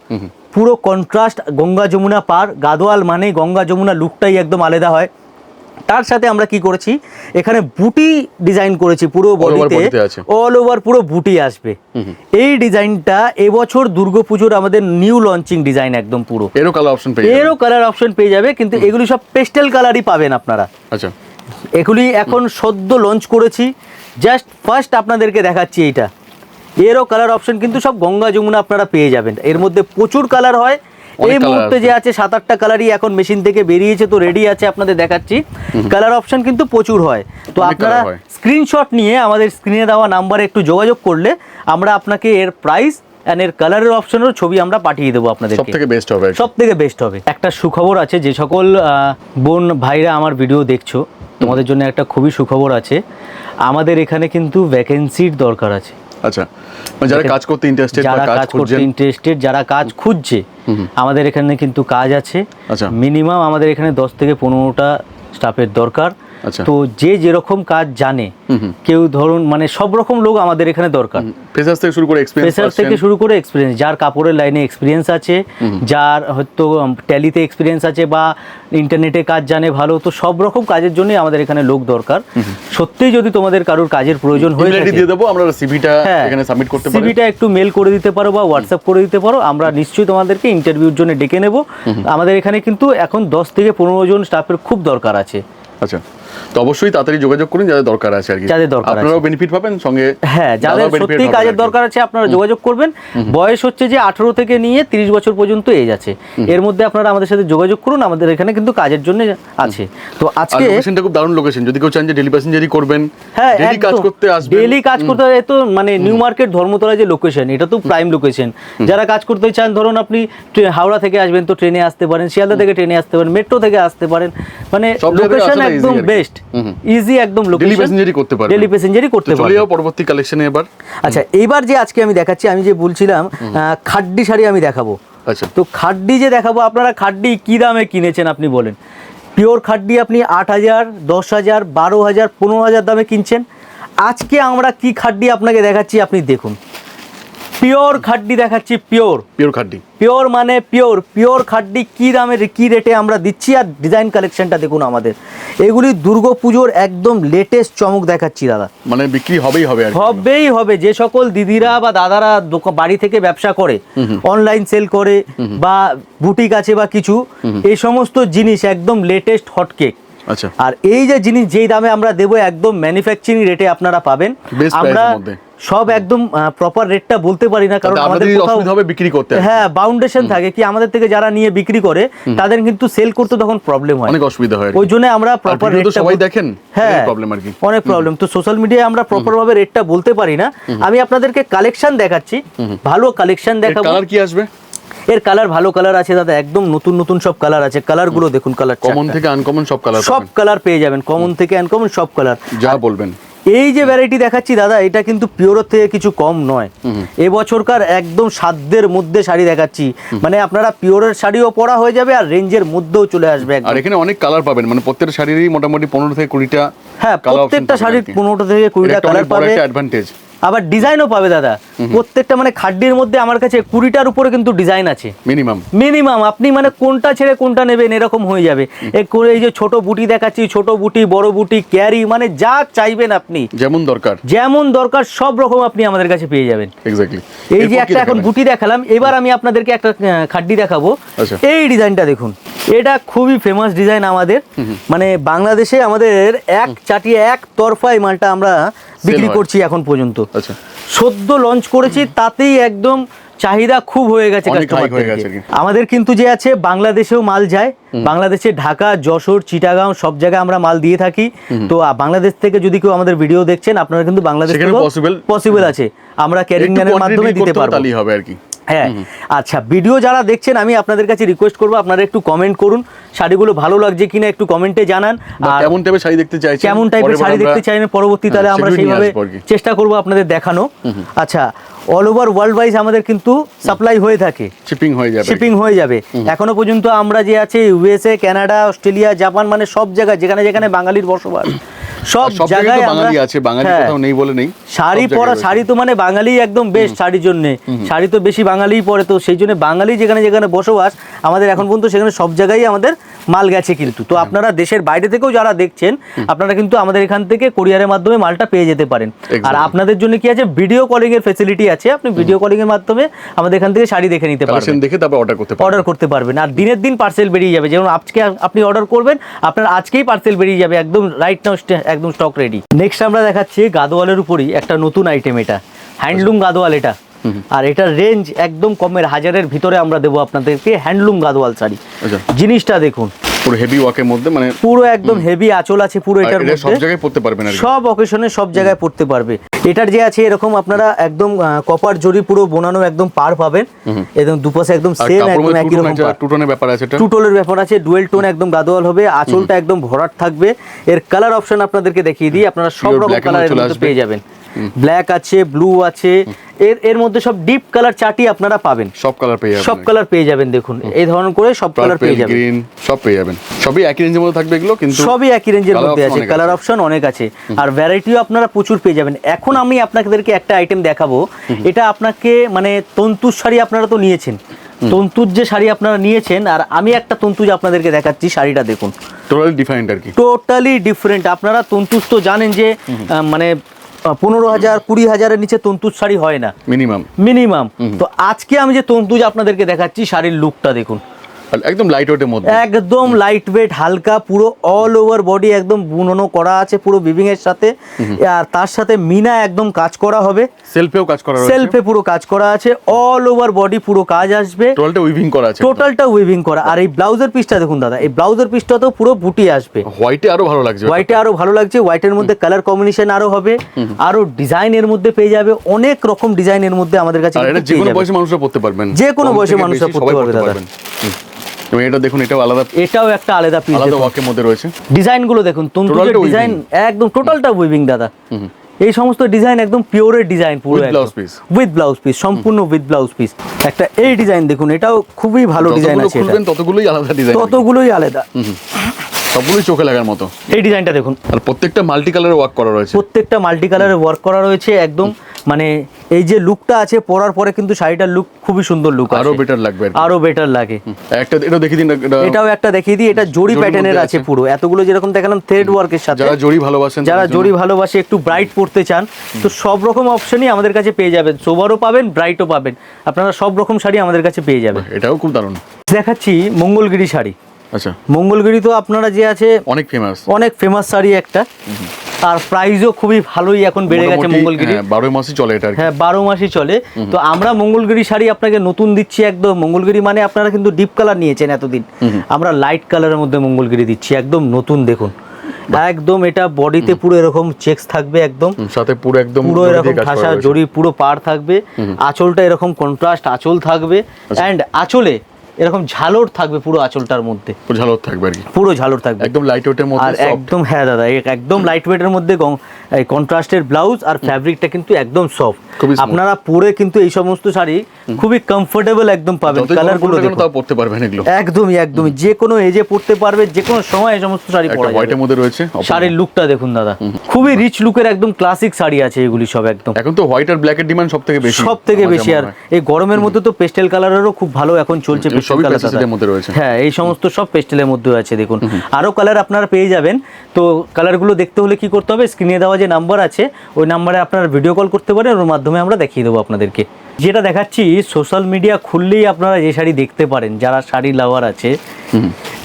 Speaker 1: পুরো কন্ট্রাস্ট গঙ্গা যমুনা পার। গাদোয়াল মানে গঙ্গা যমুনা লুকটাই একদম আলাদা হয়। তার সাথে আমরা কি করেছি? এখানে বুটি ডিজাইন করেছি পুরো বডিতে। অল ওভার পুরো বুটি আসবে। এই ডিজাইনটা এবছর দুর্গাপুজোর আমাদের নিউ লঞ্চিং ডিজাইন একদম পুরো।
Speaker 2: এরও কালার অপশন পেয়ে
Speaker 1: এরও
Speaker 2: যাবেন
Speaker 1: কালার অপশন পেয়ে যাবে কিন্তু এগুলি সব পেস্টেল কালারই পাবেন আপনারা।
Speaker 2: আচ্ছা।
Speaker 1: এগুলি এখন সদ্য লঞ্চ করেছি। জাস্ট ফার্স্ট আপনাদেরকে দেখাচ্ছি এইটা। এরও কালার অপশন কিন্তু সব গঙ্গা যমুনা আপনারা পেয়ে যাবেন। এর মধ্যে প্রচুর কালার হয়। এই মুহূর্তে যে আছে সাত আটটা কালারই এখন মেশিন থেকে বেরিয়েছে তো রেডি আছে আপনাদের দেখাচ্ছি। কালার অপশন কিন্তু প্রচুর হয়। তো আপনারা স্ক্রিনশট নিয়ে আমাদের স্ক্রিনে দেওয়া নাম্বারে একটু যোগাযোগ করলে আমরা আপনাকে এর প্রাইস অ্যান্ড এর কালারের অপশনের ছবি আমরা পাঠিয়ে দেবো
Speaker 2: সব থেকে বেস্ট হবে
Speaker 1: সব থেকে বেস্ট হবে। একটা সুখবর আছে যে সকল বোন ভাইরা আমার ভিডিও দেখছ তোমাদের জন্য একটা খুবই সুখবর আছে। আমাদের এখানে কিন্তু ভ্যাকেন্সির দরকার আছে।
Speaker 2: আচ্ছা মানে যারা কাজ করতে ইন্টারেস্টেড
Speaker 1: যারা
Speaker 2: কাজ
Speaker 1: করতে ইন্টারেস্টেড যারা কাজ খুঁজছে আমাদের এখানে কিন্তু কাজ আছে
Speaker 2: আচ্ছা।
Speaker 1: মিনিমাম আমাদের এখানে দশ থেকে পনেরোটা স্টাফের দরকার। তো যে যেরকম কাজ জানে কেউ ধরুন মানে সব রকম লোক আমাদের এখানে দরকার।
Speaker 2: ফেসার্স থেকে শুরু করে এক্সপিরিয়েন্স
Speaker 1: থেকে শুরু করে এক্সপিরিয়েন্স যার কাপড়ের লাইনে এক্সপিরিয়েন্স আছে যার হয়তো ট্যালিতে এক্সপিরিয়েন্স আছে বা ইন্টারনেটে কাজ জানে ভালো তো সব রকম কাজের জন্যই আমাদের এখানে লোক দরকার। সত্যিই যদি তোমাদের কারোর কাজের প্রয়োজন হয়ে থাকে
Speaker 2: দিয়ে দেবো আমরা সিভিটা
Speaker 1: হ্যাঁ
Speaker 2: এখানে সাবমিট করতে পারি।
Speaker 1: সিভিটা একটু মেল করে দিতে পারো বা হোয়াটসঅ্যাপ করে দিতে পারো আমরা নিশ্চয়ই তোমাদেরকে ইন্টারভিউর জন্য ডেকে নেব। আমাদের এখানে কিন্তু এখন দশ থেকে পনেরো জন স্টাফের খুব দরকার আছে।
Speaker 2: আচ্ছা। তো অবশ্যই তাড়াতাড়ি যোগাযোগ করুন যাদের দরকার আছে আর কি।
Speaker 1: যাদের দরকার
Speaker 2: আপনারাও বেনিফিট পাবেন সঙ্গে
Speaker 1: হ্যাঁ যাদের সত্যি কাজের দরকার আছে আপনারা যোগাযোগ করবেন। বয়স হচ্ছে যে আঠারো থেকে নিয়ে তিরিশ বছর পর্যন্ত এজ আছে। এর মধ্যে আপনারা আমাদের সাথে যোগাযোগ করুন আমাদের এখানে কিন্তু কাজের জন্য আছে। তো আজকে
Speaker 2: লোকেশনটা খুব দারুণ লোকেশন যদি কেউ চান যে ডেলি প্যাসেঞ্জারি করবেন
Speaker 1: হ্যাঁ
Speaker 2: ডেলি কাজ করতে আসবেন।
Speaker 1: ডেলি কাজ করতে তো মানে নিউ মার্কেট ধর্মতলা যে লোকেশন এটা তো প্রাইম লোকেশন যারা কাজ করতে চান ধরুন আপনি হাওড়া থেকে আসবেন তো ট্রেনে আসতে পারেন শিয়ালদা থেকে ট্রেনে আসতে পারেন মেট্রো থেকে আসতে পারেন। মানে লোকেশন একদম
Speaker 2: কি।
Speaker 1: বেস্ট। ইজি একদম
Speaker 2: ডেলি
Speaker 1: লোকেশন
Speaker 2: প্যাসেঞ্জারি করতে পারবেন
Speaker 1: ডেলি প্যাসেঞ্জারই করতে
Speaker 2: চলে
Speaker 1: পারবেন
Speaker 2: যাও পরবর্তী কালেকশনে এবার
Speaker 1: আচ্ছা এইবার যে আজকে আমি দেখাচ্ছি আমি যে বলছিলাম খাড্ডি শাড়ি আমি দেখাবো।
Speaker 2: আচ্ছা।
Speaker 1: তো খাড্ডি যে দেখাবো আপনারা খাড্ডি কি দামে কিনেছেন আপনি বলেন। পিওর খাড্ডি আপনি আট হাজার দশ হাজার বারো হাজার পনেরো হাজার দামে কিনছেন। আজকে আমরা কি খাড্ডি আপনাকে দেখাচ্ছি আপনি দেখুন। পিওর খাড্ডি দেখাচ্ছি পিওর।
Speaker 2: পিওর খাড্ডি।
Speaker 1: পিওর মানে পিওর। পিওর খাড্ডি কি দামের কি রেটে আমরা দিচ্ছি? আর ডিজাইন কালেকশনটা দেখুন আমাদের। এগুলি দুর্গা পুজোর একদম লেটেস্ট চমক দেখাচ্ছি দাদা।
Speaker 2: মানে বিক্রি হবেই হবে
Speaker 1: হবেই হবে। যে সকল দিদিরা বা দাদারা বাড়ি থেকে ব্যবসা করে অনলাইন সেল করে বা বুটিক আছে বা কিছু এই সমস্ত জিনিস একদম লেটেস্ট হটকেক
Speaker 2: আচ্ছা।
Speaker 1: আর এই যে জিনিস যেই দামে আমরা দেবো একদম ম্যানুফ্যাকচারিং রেটে আপনারা পাবেন আমরা সব একদম প্রপার রেটটা বলতে পারি না কারণ আমাদের কোথাও
Speaker 2: হবে বিক্রি করতে
Speaker 1: হ্যাঁ বাউন্ডেশন থাকে কি আমাদের থেকে যারা নিয়ে বিক্রি করে তাদের কিন্তু সেল করতে তখন প্রবলেম হয়।
Speaker 2: অনেক অসুবিধা হয়
Speaker 1: ওই জন্য আমরা প্রপার রেটটা
Speaker 2: সবাই দেখেন
Speaker 1: হ্যাঁ
Speaker 2: প্রবলেম আর কি।
Speaker 1: অনেক প্রবলেম তো সোশ্যাল মিডিয়ায় আমরা প্রপার ভাবে রেটটা বলতে পারি না। আমি আপনাদেরকে কালেকশন দেখাচ্ছি। ভালো কালেকশন দেখাবো।
Speaker 2: কালার কি আসবে?
Speaker 1: এর কালার ভালো কালার আছে দাদা একদম নতুন নতুন সব কালার আছে। কালারগুলো দেখুন কালার
Speaker 2: কমন থেকে আনকমন সব কালার
Speaker 1: সব কালার পেয়ে যাবেন কমন থেকে আনকমন সব কালার
Speaker 2: যা বলবেন।
Speaker 1: এই যে ভ্যারাইটি দেখাচ্ছি দাদা এটা কিন্তু পিওরের থেকে কিছু কম নয়। এবছরকার একদম সাধ্যের মধ্যে শাড়ি দেখাচ্ছি। মানে আপনারা পিওরের শাড়িও পরা হয়ে যাবে আর রেঞ্জের মধ্যেও চলে আসবে
Speaker 2: আর এখানে অনেক কালার পাবেন মানে প্রত্যেকটা শাড়িরই মোটামুটি পনেরো থেকে কুড়িটা
Speaker 1: হ্যাঁ প্রত্যেকটা শাড়ির পনেরোটা থেকে কুড়িটা কালার পাবে।
Speaker 2: অ্যাডভান্টেজ
Speaker 1: আবার ডিজাইনও পাবে দাদা। প্রত্যেকটা মানে খাড্ডির মধ্যে আমার কাছে কুড়িটার উপরে কিন্তু ডিজাইন আছে।
Speaker 2: মিনিমাম
Speaker 1: মিনিমাম আপনি মানে কোনটা ছেড়ে কোনটা নেবেন এরকম হয়ে যাবে। এই যে ছোট বুটি দেখাচ্ছি ছোট বুটি বড় বুটি ক্যারি মানে যা চাইবেন আপনি।
Speaker 2: যেমন দরকার।
Speaker 1: যেমন দরকার সব রকম আপনি আমাদের কাছে পেয়ে যাবেন।
Speaker 2: এক্স্যাক্টলি
Speaker 1: এই যে একটা এখন বুটি দেখালাম এবার আমি আপনাদেরকে একটা খাড্ডি দেখাবো।
Speaker 2: আচ্ছা।
Speaker 1: এই ডিজাইনটা দেখুন। এটা খুবই ফেমাস ডিজাইন আমাদের। মানে বাংলাদেশে আমাদের এক চাটিয়ে এক তরফায় মালটা আমরা বিক্রি করছি এখন পর্যন্ত।
Speaker 2: আচ্ছা।
Speaker 1: সদ্য লঞ্চ করেছি তাতেই একদম চাহিদা খুব হয়ে গেছে। আমাদের কিন্তু যে আছে বাংলাদেশেও মাল যায়। বাংলাদেশে ঢাকা যশোর চিটাগাঁও সব জায়গায় আমরা মাল দিয়ে থাকি। তো বাংলাদেশ থেকে যদি কেউ আমাদের ভিডিও দেখছেন আপনারা কিন্তু বাংলাদেশ পসিবল আছে। আমরা ক্যারিং ম্যানের মাধ্যমে দিতে পারব।
Speaker 2: হবে আর কি।
Speaker 1: হ্যাঁ আচ্ছা ভিডিও যারা দেখছেন আমি আপনাদের কাছে রিকোয়েস্ট করব আপনারা একটু কমেন্ট করুন। শাড়িগুলো ভালো লাগছে কিনা একটু কমেন্টে জানান। আর
Speaker 2: কেমন টাইপের শাড়ি দেখতে চাইছেন
Speaker 1: কেমন টাইপের শাড়ি দেখতে চাইবেন পরবর্তী তাহলে
Speaker 2: হ্যাঁ,
Speaker 1: আমরা
Speaker 2: নিয়ে
Speaker 1: সেইভাবে। চেষ্টা করব আপনাদের দেখানো। আচ্ছা অল ওভার ওয়ার্ল্ড ওয়াইজ আমাদের কিন্তু সাপ্লাই হয়ে থাকে।
Speaker 2: শিপিং হয়ে যাবে।
Speaker 1: শিপিং হয়ে যাবে। এখনও পর্যন্ত আমরা যে আছে ইউএসএ কানাডা অস্ট্রেলিয়া জাপান মানে সব জায়গায় যেখানে যেখানে বাঙালির বসবাস সব
Speaker 2: জায়গায় বাঙালি আছে বাঙালি
Speaker 1: হ্যাঁ।
Speaker 2: কোথাও নেই বলে নেই।
Speaker 1: শাড়ি পরা শাড়ি তো মানে বাঙালি একদম বেস্ট শাড়ির জন্য। শাড়ি তো বেশি বাঙালিই পরে তো সেই জন্য বাঙালি যেখানে যেখানে বসবাস আমাদের এখন পর্যন্ত সেখানে সব জায়গায় আমাদের মাল গেছে কিন্তু। তো আপনারা দেশের বাইরে থেকেও যারা দেখছেন আপনারা কিন্তু আমাদের এখান থেকে কোরিয়ারের মাধ্যমে মালটা পেয়ে যেতে পারেন। আর আপনাদের জন্য কি আছে? ভিডিও কলিং এর ফেসিলিটি আছে। আপনি ভিডিও কলিং এর মাধ্যমে আমাদের এখান থেকে শাড়ি দেখে নিতে পারবেন।
Speaker 2: দেখে তারপর অর্ডার করতে পারবেন।
Speaker 1: অর্ডার করতে পারবেন। আর দিনের দিন পার্সেল বেরিয়ে যাবে। যেমন আজকে আপনি অর্ডার করবেন আপনার আজকেই পার্সেল বেরিয়ে যাবে। একদম রাইট নাও একদম স্টক রেডি নেক্সট আমরা দেখাচ্ছি গাদোয়ালের উপরই একটা নতুন আইটেম এটা। হ্যান্ডলুম গাদোয়াল এটা। আর এটার রেঞ্জ একদম কমের হাজারের ভিতরে আমরা দেবো আপনাদেরকে হ্যান্ডলুম গাদোয়াল শাড়ি।
Speaker 2: আচ্ছা।
Speaker 1: জিনিসটা দেখুন।
Speaker 2: পুরো হেভি ওয়ার্কের মধ্যে মানে
Speaker 1: পুরো একদম হেভি আঁচল আছে পুরো এটার
Speaker 2: এটা সব
Speaker 1: মধ্যে।
Speaker 2: জায়গায় পড়তে পারবেন
Speaker 1: সব অকেশনে সব জায়গায় পড়তে পারবে। এটার যে আছে এরকম আপনারা একদম কপার জরি পুরো বোনানো একদম পার পাবেন। একদম দুপাশে একদম সেম একদম
Speaker 2: মধ্যে
Speaker 1: একই রকম
Speaker 2: টুটনের ব্যাপার আছে এটা?
Speaker 1: টু ব্যাপার আছে ডুয়েল টোন একদম গাদোয়াল হবে আঁচলটা একদম ভরাট থাকবে। এর কালার অপশন আপনাদেরকে দেখিয়ে দিই আপনারা সব রকম কালার মধ্যে। পেয়ে যাবেন। ব্ল্যাক আছে ব্লু আছে। এর এর মধ্যে সব ডিপ কালার চাটি আপনারা পাবেন।
Speaker 2: সব কালার পেয়ে যাবেন।
Speaker 1: সব কালার পেয়ে যাবেন দেখুন। এই ধরনের করে সব কালার পেয়ে যাবেন।
Speaker 2: গ্রিন সব পেয়ে যাবেন। সবই একই রেঞ্জের মধ্যে থাকবে এগুলো কিন্তু
Speaker 1: সবই একই রেঞ্জের মধ্যে আছে। কালার অপশন অনেক আছে। আর ভ্যারাইটিও আপনারা প্রচুর পেয়ে যাবেন। এখন আমি আপনাদেরকে একটা আইটেম দেখাবো। এটা আপনাকে মানে তন্তুর শাড়ি আপনারা তো নিয়েছেন। তন্তুর যে শাড়ি আপনারা নিয়েছেন আর আমি একটা তন্তুজ আপনাদেরকে দেখাচ্ছি শাড়িটা দেখুন।
Speaker 2: টোটালি ডিফারেন্ট আর কি।
Speaker 1: টোটালি ডিফারেন্ট আপনারা তন্তুজ তো জানেন যে মানে পনেরো হাজার কুড়ি হাজারের নিচে তন্তুজ শাড়ি হয় না।
Speaker 2: মিনিমাম
Speaker 1: মিনিমাম তো আজকে আমি যে তন্তুজ আপনাদেরকে দেখাচ্ছি শাড়ির লুকটা দেখুন।
Speaker 2: একদম লাইট ওয়েটের মধ্যে।
Speaker 1: একদম লাইট ওয়েট হালকা পুরো অল ওভার বডি একদম বুননো করা আছে পুরো বিবিং এর সাথে। আর তার সাথে মিনা একদম কাজ করা হবে।
Speaker 2: সেলফেও কাজ করা
Speaker 1: সেলফে পুরো কাজ করা আছে। অল ওভার বডি পুরো কাজ আসবে।
Speaker 2: টোটালটা উইভিং করা আছে।
Speaker 1: টোটালটা উইভিং করা। আর এই ব্লাউজের পিসটা দেখুন দাদা এই ব্লাউজের পিসটা তো পুরো বুটি আসবে।
Speaker 2: হোয়াইটে আরও ভালো লাগছে।
Speaker 1: হোয়াইটে আরও ভালো লাগছে। হোয়াইটের মধ্যে কালার কম্বিনেশন আরও হবে। আরও ডিজাইনের মধ্যে পেয়ে যাবে। অনেক রকম ডিজাইনের মধ্যে আমাদের কাছে
Speaker 2: যে কোনো। বয়সী মানুষরা পড়তে পারবেন।
Speaker 1: যে কোনো বয়সী মানুষরা পড়তে পারবে দাদা।
Speaker 2: এবং এটা দেখুন এটাও আলাদা
Speaker 1: এটাও একটা আলাদা পিস
Speaker 2: আলাদা ওয়াকের মধ্যে রয়েছে।
Speaker 1: ডিজাইনগুলো দেখুন
Speaker 2: তন্তুর
Speaker 1: ডিজাইন একদম টোটালটা উইভিং দাদা। এই সমস্ত ডিজাইন একদম পিওরের ডিজাইন পুরো
Speaker 2: blouse piece
Speaker 1: with blouse piece সম্পূর্ণ উইথ ব্লাউজ পিস একটা এই ডিজাইন দেখুন এটাও খুবই ভালো ডিজাইন আছে
Speaker 2: ততগুলোই আলাদা ডিজাইন
Speaker 1: ততগুলোই আলাদা।
Speaker 2: সবগুলোই চোখে লাগার মতো।
Speaker 1: এই ডিজাইনটা দেখুন।
Speaker 2: আর প্রত্যেকটা মাল্টি কালারে ওয়ার্ক করা রয়েছে।
Speaker 1: প্রত্যেকটা মাল্টি কালারে ওয়ার্ক করা রয়েছে একদম মানে এই যে লুকটা আছে পরার পরে কিন্তু শাড়িটার লুক খুবই সুন্দর লুক
Speaker 2: আরও বেটার লাগবে
Speaker 1: আরও বেটার লাগে।
Speaker 2: একটা এটা দেখিয়ে দিন
Speaker 1: এটাও একটা দেখিয়ে দিই এটা জরি
Speaker 2: জরির
Speaker 1: প্যাটার্নের আছে। পুরো। এতগুলো যেরকম দেখালাম থ্রেড ওয়ার্কের সাথে।
Speaker 2: যারা জড়ি ভালোবাসেন
Speaker 1: যারা। জরি ভালোবাসে একটু ব্রাইট পড়তে চান তো সব রকম অপশনই আমাদের কাছে পেয়ে যাবেন। সোবারও পাবেন ব্রাইটও পাবেন। আপনারা সব রকম শাড়ি আমাদের কাছে পেয়ে যাবেন।
Speaker 2: এটাও খুব দারুণ।
Speaker 1: দেখাচ্ছি মঙ্গলগিরি শাড়ি।
Speaker 2: আচ্ছা।
Speaker 1: মঙ্গলগিরি তো আপনারা যে আছে
Speaker 2: অনেক ফেমাস
Speaker 1: অনেক ফেমাস শাড়ি একটা। আর প্রাইসও খুবই ভালোই এখন বেড়ে গেছে মঙ্গলগিরি।
Speaker 2: বারো মাসই চলে এটা
Speaker 1: হ্যাঁ বারো মাসই চলে। তো আমরা মঙ্গলগিরি শাড়ি আপনাকে নতুন দিচ্ছি একদম। মঙ্গলগিরি মানে আপনারা কিন্তু ডিপ কালার নিয়েছেন এতদিন। আমরা লাইট কালারের মধ্যে মঙ্গলগিরি দিচ্ছি। একদম নতুন দেখুন। একদম এটা বডিতে পুরো এরকম চেক্স থাকবে একদম।
Speaker 2: সাথে পুরো একদম
Speaker 1: পুরো এরকম ঠাসা। জরি পুরো পার থাকবে। আঁচলটা এরকম কন্ট্রাস্ট আঁচল থাকবে।
Speaker 2: আচ্ছা।
Speaker 1: অ্যান্ড আঁচলে এরকম ঝালর থাকবে পুরো আঁচলটার মধ্যে।
Speaker 2: পুরো ঝালর থাকবে আর কি।
Speaker 1: পুরো ঝালর থাকবে।
Speaker 2: একদম লাইট ওয়েটের মধ্যে soft।
Speaker 1: একদম হ্যাঁ দাদা একদম লাইট ওয়েটের মধ্যে কন্ট্রাস্টের ব্লাউজ আর ফ্যাব্রিকটা কিন্তু একদম সফট আপনারা পরে কিন্তু এই সমস্ত শাড়ি খুবই কমফোর্টেবল একদম পাবেন।
Speaker 2: যতই
Speaker 1: কালারগুলো
Speaker 2: পড়ুক না কেন
Speaker 1: দেখুন।
Speaker 2: তাও পড়তে পারবেন এগুলো।
Speaker 1: একদমই একদমই। যে কোনো এজে পড়তে পারবে যে কোনো সময় এই সমস্ত শাড়ি পরা
Speaker 2: হোয়াইটের মধ্যে রয়েছে
Speaker 1: শাড়ির লুকটা দেখুন দাদা। খুবই রিচ লুকের একদম ক্লাসিক শাড়ি আছে এগুলি সব একদম।
Speaker 2: এখন তো হোয়াইট আর ব্ল্যাকের ডিমান্ড সব থেকে বেশি
Speaker 1: সব থেকে বেশি আর এই গরমের মধ্যে তো পেস্টেল কালারেরও খুব ভালো এখন চলছে
Speaker 2: সবই এর মধ্যে রয়েছে।
Speaker 1: হ্যাঁ এই সমস্ত সব পেস্টেলের মধ্যে আছে দেখুন। আরও কালার আপনারা পেয়ে যাবেন। তো কালারগুলো দেখতে হলে কি করতে হবে? স্ক্রিনে দেওয়া যে নাম্বার আছে ওই নাম্বারে আপনারা ভিডিও কল করতে পারেন ওর মাধ্যমে আমরা দেখিয়ে দেবো আপনাদেরকে। যেটা দেখাচ্ছি সোশ্যাল মিডিয়া খুললেই আপনারা যে শাড়ি দেখতে পারেন যারা শাড়ি লাভার আছে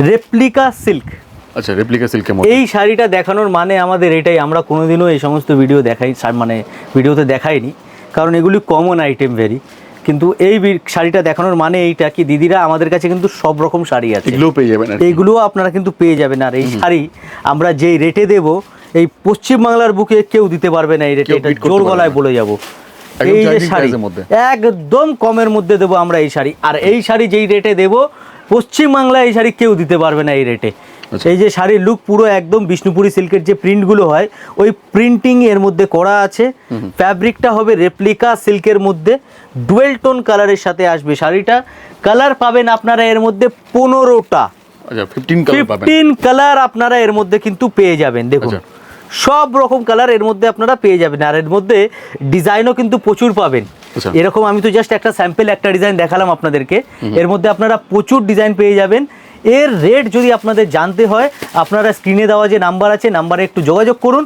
Speaker 1: রেপ্লিকা সিল্ক
Speaker 2: আচ্ছা রেপ্লিকা সিল্কের মধ্যে।
Speaker 1: এই শাড়িটা দেখানোর মানে আমাদের এটাই আমরা কোনোদিনও এই সমস্ত ভিডিও দেখাই মানে ভিডিওতে দেখাইনি। কারণ এগুলি কমন আইটেম ভেরি কিন্তু এই শাড়িটা দেখানোর মানে এইটা কি? দিদিরা আমাদের কাছে কিন্তু সব রকম শাড়ি আছে।
Speaker 2: এগুলোও পেয়ে যাবেন।
Speaker 1: এইগুলোও আপনারা কিন্তু পেয়ে যাবেন। আর এই শাড়ি আমরা যেই রেটে দেব এই পশ্চিমবাংলার বুকে কেউ দিতে পারবে না এই রেটে এটা জোর গলায় বলে যাব। এই যে শাড়ি
Speaker 2: মধ্যে।
Speaker 1: একদম কমের মধ্যে দেবো আমরা এই শাড়ি। আর এই শাড়ি যেই রেটে দেব পশ্চিমবাংলায় এই শাড়ি কেউ দিতে পারবে না এই রেটে। এই যে শাড়ির লুক পুরো একদম বিষ্ণুপুরি সিল্কের যে প্রিন্টগুলো হয় ওই প্রিন্টিং এর মধ্যে করা আছে। ফ্যাব্রিকটা হবে রেপ্লিকা সিল্কের মধ্যে। ডুয়েল টোন কালারের সাথে আসবে শাড়িটা। কালার পাবেন আপনারা এর মধ্যে পনেরোটা।
Speaker 2: আচ্ছা ফিফটিন কালার
Speaker 1: ফিফটিন কালার আপনারা এর মধ্যে কিন্তু পেয়ে যাবেন দেখুন।
Speaker 2: আচ্ছা।
Speaker 1: সব রকম কালারের মধ্যে আপনারা পেয়ে যাবেন। আর এর মধ্যে ডিজাইনও কিন্তু প্রচুর পাবেন।
Speaker 2: আচ্ছা।
Speaker 1: এরকম আমি তো জাস্ট একটা স্যাম্পেল একটা ডিজাইন দেখালাম আপনাদেরকে। এর মধ্যে আপনারা প্রচুর ডিজাইন পেয়ে যাবেন। এর রেট যদি আপনাদের জানতে হয় আপনারা স্ক্রিনে দেওয়া যে নাম্বার আছে নাম্বারে একটু যোগাযোগ করুন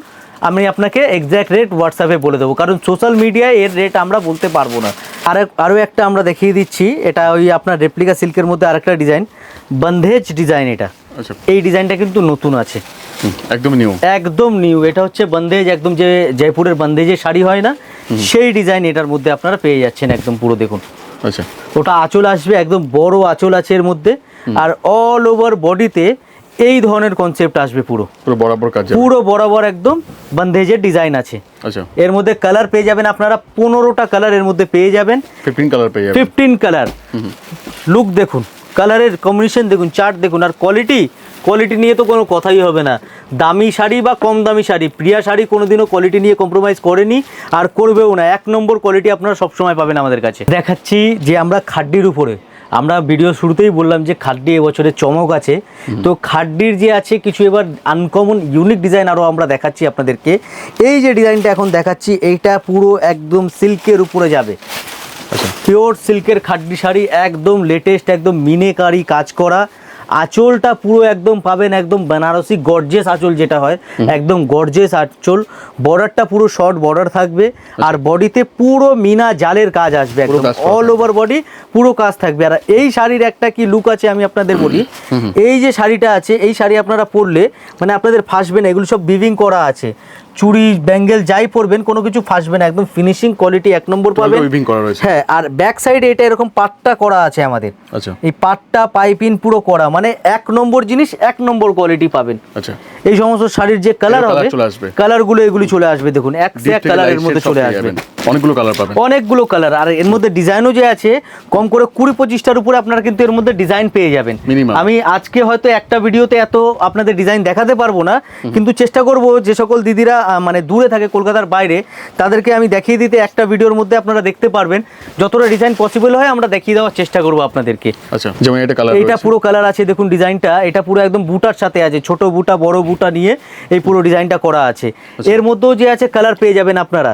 Speaker 1: আমি আপনাকে এক্স্যাক্ট রেট হোয়াটসঅ্যাপে বলে দেবো। কারণ সোশ্যাল মিডিয়ায় এর রেট আমরা বলতে পারব না। আর আরও একটা আমরা দেখিয়ে দিচ্ছি এটা ওই আপনার রেপ্লিকা সিল্কের মধ্যে আরেকটা ডিজাইন বন্ধেজ ডিজাইন এটা।
Speaker 2: আচ্ছা।
Speaker 1: এই ডিজাইনটা কিন্তু নতুন আছে।
Speaker 2: একদম নিউ
Speaker 1: একদম নিউ এটা হচ্ছে বন্ধেজ একদম যে জয়পুরের বন্দেজের শাড়ি হয় না সেই ডিজাইন এটার মধ্যে আপনারা পেয়ে যাচ্ছেন একদম পুরো দেখুন।
Speaker 2: আচ্ছা।
Speaker 1: ওটা আঁচল আসবে একদম বড় আঁচল আছে এর মধ্যে। আর অল ওভার বডিতে এই ধরনের কনসেপ্ট আসবে পুরো।
Speaker 2: পুরো বরাবর কাজ
Speaker 1: পুরো বরাবর একদম বন্দেজের ডিজাইন আছে।
Speaker 2: আচ্ছা।
Speaker 1: এর মধ্যে কালার পেয়ে যাবেন আপনারা পনেরোটা কালারের মধ্যে পেয়ে যাবেন।
Speaker 2: ফিফটিন কালার পেয়ে যাবেন।
Speaker 1: ফিফটিন কালার লুক দেখুন কালারের কম্বিনেশন দেখুন চার্ট দেখুন আর কোয়ালিটি কোয়ালিটি নিয়ে তো কোনো কথাই হবে না। দামি শাড়ি বা কম দামি শাড়ি প্রিয়া শাড়ি কোনোদিনও কোয়ালিটি নিয়ে কম্প্রোমাইজ করেনি আর করবেও না। এক নম্বর কোয়ালিটি আপনারা সবসময় পাবেন আমাদের কাছে। দেখাচ্ছি যে আমরা খাড্ডির উপরে আমরা ভিডিও শুরুতেই বললাম যে খাড্ডি এবছরে চমক আছে। তো খাড্ডির যে আছে কিছু এবার আনকমন ইউনিক ডিজাইন আরও আমরা দেখাচ্ছি আপনাদেরকে। এই যে ডিজাইনটা এখন দেখাচ্ছি এইটা পুরো একদম সিল্কের উপরে যাবে।
Speaker 2: আচ্ছা।
Speaker 1: পিওর সিল্কের খাড্ডি শাড়ি একদম লেটেস্ট একদম মিনেকারি কাজ করা। আঁচলটা পুরো একদম পাবেন একদম বেনারসি গর্জেস আঁচল যেটা হয় একদম গর্জেস আঁচল। বর্ডারটা পুরো শর্ট বর্ডার থাকবে আর বডিতে পুরো মিনা জালের কাজ আসবে একদম। অল ওভার বডি পুরো কাজ থাকবে। আর এই শাড়ির একটা কি লুক আছে আমি আপনাদের বলি। এই যে শাড়িটা আছে এই শাড়ি আপনারা পরলে মানে আপনাদের ফাঁসবে না এগুলো সব বিভিং করা আছে। চুড়ি ব্যাঙ্গেল যাই পরবেন কোনো কিছু ফাঁসবে না। একদম ফিনিশিং কোয়ালিটি এক নম্বর পাবেন।
Speaker 2: উইভিং করা রয়েছে।
Speaker 1: হ্যাঁ আর ব্যাক সাইডে এটা এরকম পাটটা করা আছে আমাদের।
Speaker 2: আচ্ছা।
Speaker 1: এই পাটটা পাইপিন পুরো করা মানে এক নম্বর জিনিস এক নম্বর কোয়ালিটি পাবেন।
Speaker 2: আচ্ছা।
Speaker 1: এই সমস্ত শাড়ির যে কালার হবে। কালারগুলো এগুলি চলে আসবে দেখুন এক সে এক কালারের মধ্যে চলে আসবে।
Speaker 2: অনেকগুলো কালার পাবেন।
Speaker 1: অনেকগুলো কালার আর এর মধ্যে ডিজাইনও যে আছে কম করে কুড়ি পঁচিশটার উপরে আপনারা কিন্তু এর মধ্যে ডিজাইন পেয়ে যাবেন। আমি আজকে হয়তো একটা ভিডিওতে এত আপনাদের ডিজাইন দেখাতে পারব না কিন্তু চেষ্টা করব যে সকল দিদিরা মানে দূরে থাকে কলকাতার বাইরে তাদেরকে আমি দেখিয়ে দিতে একটা ভিডিওর মধ্যে আপনারা দেখতে পারবেন। যতটা ডিজাইন পসিবল হয় আমরা দেখিয়ে দেওয়ার চেষ্টা করব আপনাদেরকে।
Speaker 2: আচ্ছা যেমন এটা কালার
Speaker 1: পুরো কালার আছে দেখুন ডিজাইনটা এটা পুরো একদম বুটার সাথে আছে ছোট বুটা বড় বুটা নিয়ে এই পুরো ডিজাইনটা করা আছে।
Speaker 2: আচ্ছা।
Speaker 1: এর মধ্যেও যে আছে কালার পেয়ে যাবেন আপনারা।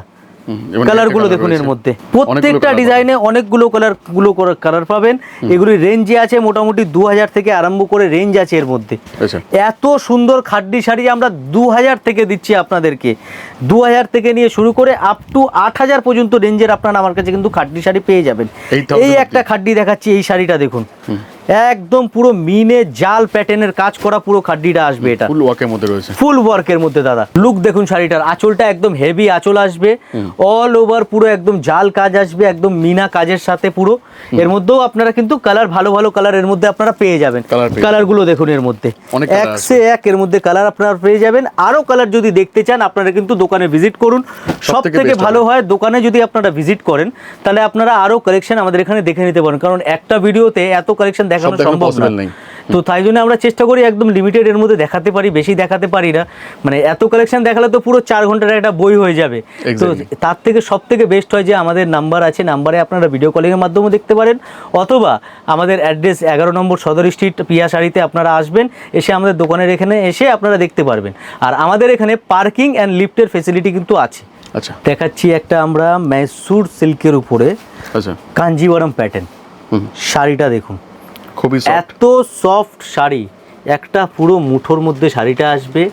Speaker 1: কালারগুলো দেখুন এর মধ্যে। প্রত্যেকটা ডিজাইনে অনেকগুলো কালারগুলো কালার পাবেন। এগুলি রেঞ্জে আছে মোটামুটি দু হাজার থেকে আরম্ভ করে রেঞ্জ আছে এর মধ্যে। এত সুন্দর খাড্ডি শাড়ি আমরা দু হাজার থেকে দিচ্ছি আপনাদেরকে। দু হাজার থেকে নিয়ে শুরু করে আপ টু আট হাজার পর্যন্ত রেঞ্জের আপনারা আমার কাছে কিন্তু খাড্ডি শাড়ি পেয়ে যাবেন। এই একটা খাড্ডি দেখাচ্ছি এই শাড়িটা দেখুন। একদম পুরো মিনে জাল প্যাটার্নের কাজ করা পুরো খাড্ডিটা আসবে এটা।
Speaker 2: ফুল ওয়ার্কের মধ্যে রয়েছে।
Speaker 1: ফুল ওয়ার্কের মধ্যে দাদা। লুক দেখুন শাড়িটার আঁচলটা একদম হেভি আঁচল আসবে। অল ওভার পুরো একদম জাল কাজ আসবে একদম মিনা কাজের সাথে পুরো। এর মধ্যেও আপনারা কিন্তু কালার ভালো ভালো কালারের মধ্যে আপনারা পেয়ে যাবেন।
Speaker 2: Colour
Speaker 1: কালারগুলো দেখুন এর মধ্যে। এক সে এক এর মধ্যে কালার আপনারা পেয়ে যাবেন। আরও কালার যদি দেখতে চান আপনারা কিন্তু দোকানে ভিজিট করুন। সব
Speaker 2: থেকে
Speaker 1: ভালো হয় দোকানে যদি আপনারা ভিজিট করেন তাহলে আপনারা আরও কালেকশন আমাদের এখানে দেখে নিতে পারেন। কারণ একটা ভিডিওতে এত কালেকশন দেখানো সম্ভব না। তো তাই জন্য আমরা চেষ্টা করি একদম লিমিটেড এর মধ্যে দেখাতে পারি বেশি দেখাতে পারি না। মানে এত কালেকশন দেখালে তো পুরো চার ঘণ্টার একটা বই হয়ে যাবে। তো তার থেকে সব থেকে বেস্ট হয় যে আমাদের নাম্বার আছে নাম্বারে আপনারা ভিডিও কলিংয়ের মাধ্যমে দেখতে পারেন। অথবা আমাদের অ্যাড্রেস এগারো নম্বর সদর স্ট্রিট পিয়া শাড়িতে আপনারা আসবেন এসে আমাদের দোকানের এখানে এসে আপনারা দেখতে পারবেন। আর আমাদের এখানে পার্কিং অ্যান্ড লিফটের ফেসিলিটি কিন্তু আছে।
Speaker 2: আচ্ছা।
Speaker 1: দেখাচ্ছি একটা আমরা ম্যাসুর সিল্কের উপরে
Speaker 2: আচ্ছা।
Speaker 1: কাঞ্জিবরম প্যাটার্ন শাড়িটা দেখুন।
Speaker 2: খুবই
Speaker 1: এত সফট শাড়ি। একটা পুরো মুঠোর মধ্যে শাড়িটা আসবে।